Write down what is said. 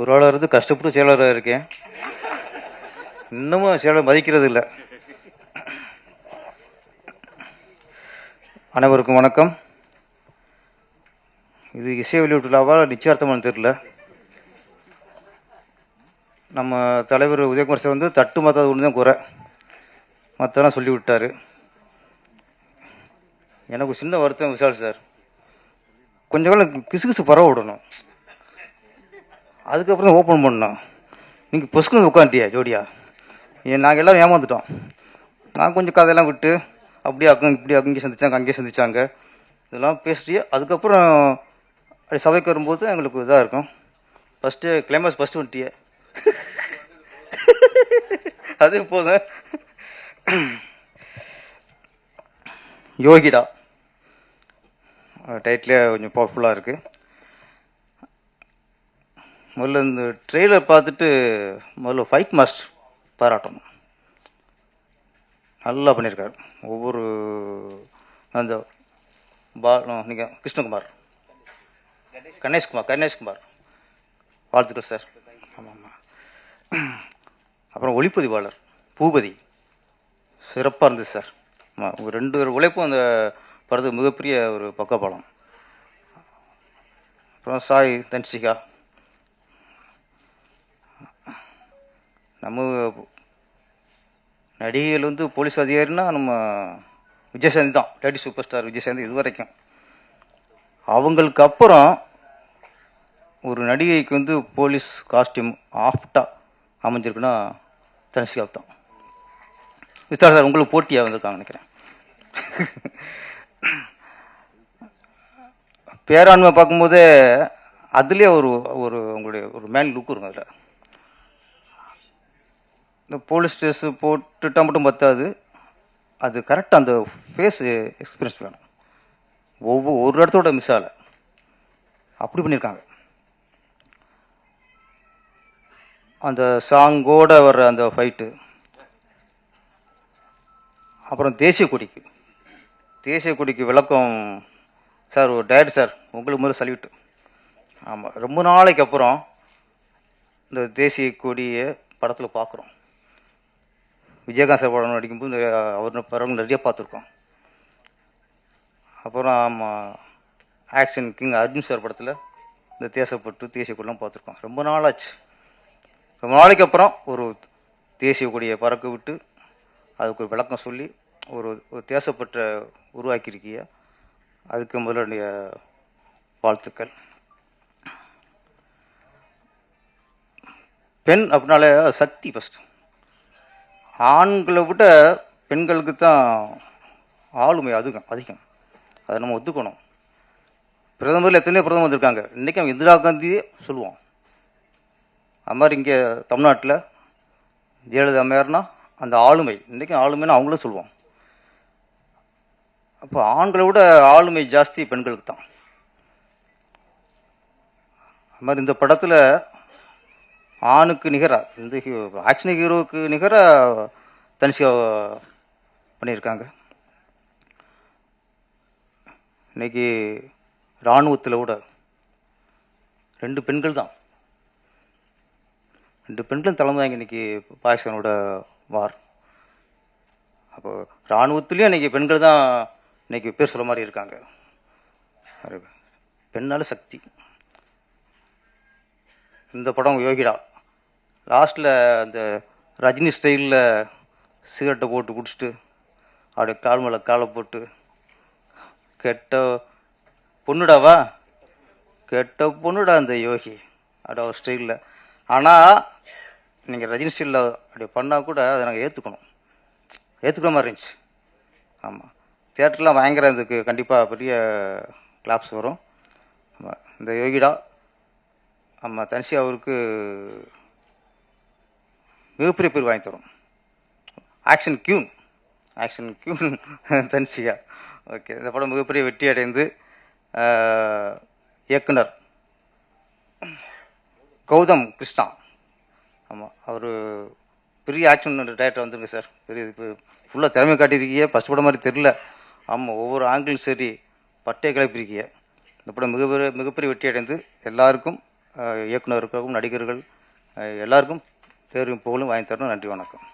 ஒரு இருந்து கஷ்டப்பட்டு செயலாளராக இருக்கேன். இன்னமும் செயலாளர் மதிக்கிறது இல்லை அனைவருக்கும் வணக்கம். இது இசை வெளியீட்டு நிச்சயார்த்தமானு தெரியல. நம்ம தலைவர் உதயகுமார் சார் வந்து தட்டு மாத்தாது ஒன்று தான் குறை. மற்றெல்லாம் சொல்லி விட்டாரு எனக்கு சின்ன வருத்தம் விஷால் சார். கொஞ்ச காலம் கிசுகிசு பரவ விடணும். அதுக்கப்புறம் ஓப்பன் பண்ணோம். நீங்கள் பொசுக்குன்னு உட்காந்துட்டியா ஜோடியா. ஏன் நாங்கள் எல்லோரும் ஏமாந்துட்டோம். நான் கொஞ்சம் கதையெல்லாம் விட்டு அப்படியே அக்கம் இப்படி அங்கே சந்திச்சாங்க அங்கேயே சந்திச்சாங்க. இதெல்லாம் பேசிட்டு அதுக்கப்புறம் அப்படி சபைக்கு வரும்போது எங்களுக்கு இதாக இருக்கும். ஃபஸ்ட்டு கிளைமேக்ஸ் ஃபஸ்ட்டு வந்துட்டியே. அது போதும். யோகிடா. டைட்டிலே கொஞ்சம் பவர்ஃபுல்லாக இருக்குது முதல்ல இந்த ட்ரெய்லர் பார்த்துட்டு முதல்ல ஃபைட் மாஸ்டர் பாராட்டணும். நல்லா பண்ணியிருக்காரு. ஒவ்வொரு அந்த பா நீங்கள் கிருஷ்ணகுமார். கணேஷ்குமார் கணேஷ்குமார். வாழ்த்துக்கள் சார் ஆமாம் ஆமாம் அப்புறம் ஒளிப்பதிவாளர் பூபதி. சிறப்பாக இருந்தது சார் ஆமாம் உங்கள் ரெண்டு பேர் உழைப்பும் அந்த படத்துக்கு மிகப்பெரிய ஒரு பக்கப்பாலம் அப்புறம் சாய் தன்சிகா. நம்ம நடிகைகள் வந்து போலீஸ் அதிகாரினா நம்ம விஜயசாந்தி தான். லேடி சூப்பர் ஸ்டார் விஜயசாந்தி இது வரைக்கும். அவங்களுக்கு அப்புறம் ஒரு நடிகைக்கு வந்து போலீஸ் காஸ்டியூம் ஆஃப்டாக அமைஞ்சிருக்குன்னா தனுஷிகா தான். விசார் சார் உங்களுக்கு போட்டியாக வந்திருக்காங்க நினைக்கிறேன். பேராண்மை பார்க்கும்போதே அதுலேயே ஒரு ஒரு உங்களுடைய ஒரு மேன் லுக் இருக்கும் அதில். இந்த போலீஸ் ட்ரெஸ் போட்டுட்டால் மட்டும் பத்தாது. அது கரெக்டாக அந்த ஃபேஸ் எக்ஸ்பீரியன்ஸ் வேணும். ஒவ்வொரு ஒரு இடத்தோட மிஸ் ஆகலை. அப்படி பண்ணியிருக்காங்க. அந்த சாங்கோட வர்ற அந்த ஃபைட்டு அப்புறம் தேசிய கொடிக்கு. தேசிய கொடிக்கு விளக்கம். சார் ஒரு டயட் சார் உங்களுக்கு முதல்ல சல்யூட் ஆமாம் ரொம்ப நாளைக்கு அப்புறம் இந்த தேசிய கொடியை படத்தில் பார்க்குறோம் விஜயகாந்த் சார் படம் நடிக்கும்போது அவர் படம் நிறைய பார்த்துருக்கோம். அப்புறம் ஆக்ஷன் கிங் அர்ஜுன் சார் படத்தில் இந்த தேசப்பட்டு தேசிய கொடிலாம் பார்த்துருக்கோம். ரொம்ப நாளாச்சு. ரொம்ப நாளைக்கு அப்புறம் ஒரு தேசிய கொடியை பறக்க விட்டு அதுக்கு ஒரு விளக்கம் சொல்லி ஒரு ஒரு தேசப்பற்ற உருவாக்கியிருக்கிய அதுக்கு முதலுடைய வாழ்த்துக்கள். பெண் அப்படின்னாலே சக்தி ஃபஸ்ட்டு ஆண்களை விட பெண்களுக்கு தான் ஆளுமை அதிகம் அதிகம். அதை நம்ம ஒத்துக்கணும். பிரதமரில் எத்தனையோ பிரதமர் வந்திருக்காங்க. இன்றைக்கி அவங்க இந்திரா காந்தியே சொல்லுவோம் அது மாதிரி இங்கே தமிழ்நாட்டில் ஜெயலலிதா அம்மையார்னா அந்த ஆளுமை இன்றைக்கும் ஆளுமைன்னு அவங்களும் சொல்லுவோம் அப்போ ஆண்களை விட ஆளுமை ஜாஸ்தி பெண்களுக்கு தான் அது மாதிரி இந்த படத்தில் ஆணுக்கு நிகராக இந்த ஆக்ஷன் ஹீரோவுக்கு நிகராக தனிஷா பண்ணியிருக்காங்க. இன்னைக்கு இராணுவத்தில் கூட ரெண்டு பெண்கள் தான். ரெண்டு பெண்களும் தலைமை இன்னைக்கு பாகிஸ்தானோட வார். அப்போ இராணுவத்துலேயும் இன்றைக்கி பெண்கள் தான் இன்னைக்கு பேர் சொல்ல மாதிரி இருக்காங்க. பெண்ணால் சக்தி. இந்த படம் யோகிடா. லாஸ்ட்டில் அந்த ரஜினி ஸ்டைலில் சிகரெட்டை போட்டு குடிச்சிட்டு அப்படியே கால் மேலே காலை போட்டு கெட்ட பொண்ணுடாவா கெட்ட பொண்ணுடா அந்த யோகி. அப்படி ஒரு ஸ்டைலில். ஆனால் நீங்கள் ரஜினி ஸ்டைலில் அப்படி பண்ணால் கூட அதை நாங்கள் ஏற்றுக்கணும் ஏற்றுக்கிற மாதிரி இருந்துச்சு. ஆமாம் தேட்டர்லாம் பயங்கர இதுக்கு கண்டிப்பாக பெரிய கிளாப்ஸ் வரும். ஆமாம் இந்த யோகிடா ஆமாம் தனிஷி அவருக்கு மிகப்பெரிய பேர் வாங்கி தரும். Action queen action queen Tanishiya okay இந்த படம் மிகப்பெரிய வெற்றி அடைந்து இயக்குனர் கௌதம் கிருஷ்ணா. ஆமாம் அவர் பெரிய ஆக்ஷன் டேரக்டர் வந்துருங்க சார். பெரிய இப்போ ஃபுல்லாக திறமை காட்டியிருக்கீங்க. ஃபஸ்ட் படம் மாதிரி தெரில ஆமாம் ஒவ்வொரு ஆங்கிலும் சரி பட்டையை கிளப்பியிருக்கீங்க. இந்த படம் மிகப்பெரிய மிகப்பெரிய வெற்றி அடைந்து எல்லாருக்கும் அஹ், நடிகர்கள் எல்லாருக்கும் பேரும் புகழும் வாங்கி தரணும் நன்றி வணக்கம்.